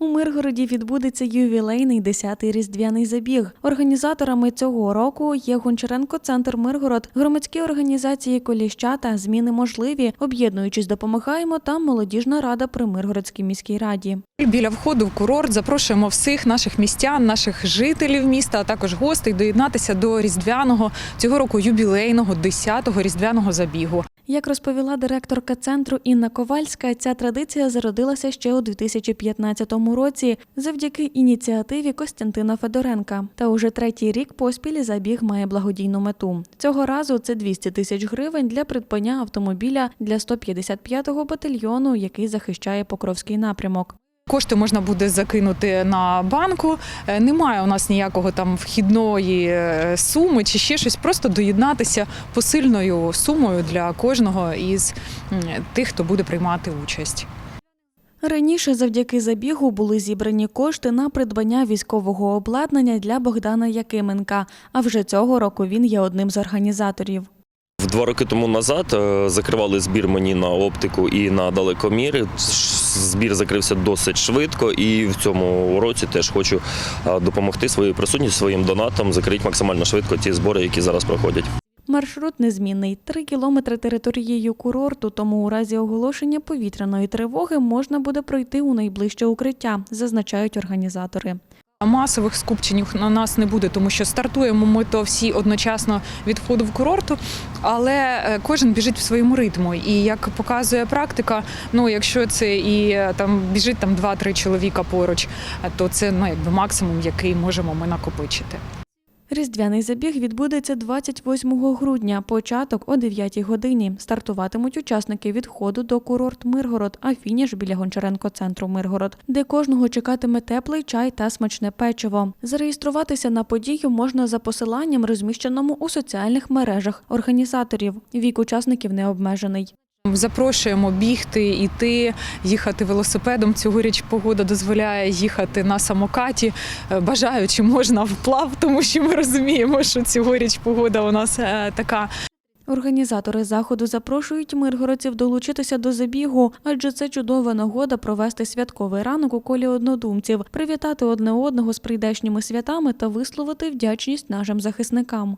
У Миргороді відбудеться ювілейний 10-й різдвяний забіг. Організаторами цього року є Гончаренко Центр Миргород, громадські організації Коліща та зміни можливі. Об'єднуючись, допомагаємо та молодіжна рада при Миргородській міській раді. Біля входу в курорт запрошуємо всіх наших містян, наших жителів міста, а також гостей доєднатися до різдвяного цього року ювілейного 10-го різдвяного забігу. Як розповіла директорка центру Інна Ковальська, ця традиція зародилася ще у 2015 році завдяки ініціативі Костянтина Федоренка. Та уже третій рік поспіль забіг має благодійну мету. Цього разу це 200 тисяч гривень для придбання автомобіля для 155-го батальйону, який захищає Покровський напрямок. Кошти можна буде закинути на банку. Е, Немає у нас ніякого там вхідної е, суми чи ще щось. Просто доєднатися посильною сумою для кожного із тих, хто буде приймати участь. Раніше завдяки забігу були зібрані кошти на придбання військового обладнання для Богдана Якименка. А вже цього року він є одним з організаторів. В Два роки тому назад е, закривали збір мені на оптику і на далекоміри. Збір закрився досить швидко, і в цьому році теж хочу е, допомогти своєю присутністю, своїм донатом закрити максимально швидко ті збори, які зараз проходять. Маршрут незмінний – три кілометри територією курорту, тому у разі оголошення повітряної тривоги можна буде пройти у найближче укриття, зазначають організатори. Масових скупчень на нас не буде, тому що стартуємо ми то всі одночасно від входу в курорту, але е, кожен біжить в своєму ритму. І як показує практика, ну якщо це і е, там біжить там 2-3 чоловіка поруч, е, то це ну якби максимум, який можемо ми накопичити. Різдвяний забіг відбудеться 28 грудня, початок о 9 годині. Стартуватимуть учасники від входу до курорт Миргород, а фініш біля Гончаренко центру Миргород, де кожного чекатиме теплий чай та смачне печиво. Зареєструватися на подію можна за посиланням, розміщеному у соціальних мережах організаторів. Вік учасників не обмежений. Запрошуємо бігти, іти, їхати велосипедом. Цьогоріч погода дозволяє їхати на самокаті. Е, Бажаючи можна вплав, тому що ми розуміємо, що цьогоріч погода у нас е, така Організатори заходу запрошують миргородців долучитися до забігу, адже це чудова нагода провести святковий ранок у колі однодумців, привітати одне одного з прийдешніми святами та висловити вдячність нашим захисникам.